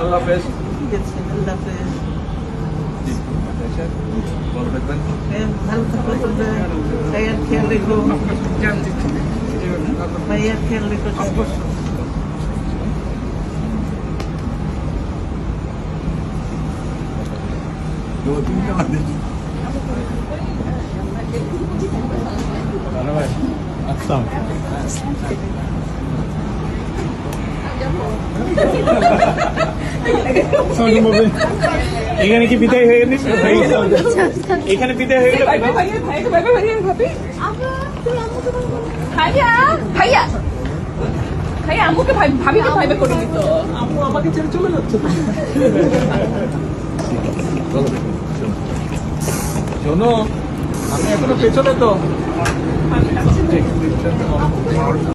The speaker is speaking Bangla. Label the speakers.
Speaker 1: আল্লাহ হাফেজ
Speaker 2: আল্লাহ হাফেজ
Speaker 1: ভালো থাকবেন
Speaker 2: ভালো থাকো তোমরা ভাইয়ার খেয়াল রেখো
Speaker 3: এখানে কি বিদায় হয়ে গেছে? এখানে বিদায় হয়ে গেল
Speaker 4: ভাইয়া ভাইয়া ভাই ভাবিকে ভাইবে করে দিত
Speaker 2: আম্মু আমাকে ছেড়ে চলে যাচ্ছে।
Speaker 1: শোনো আমি এখনও পেছনে তো।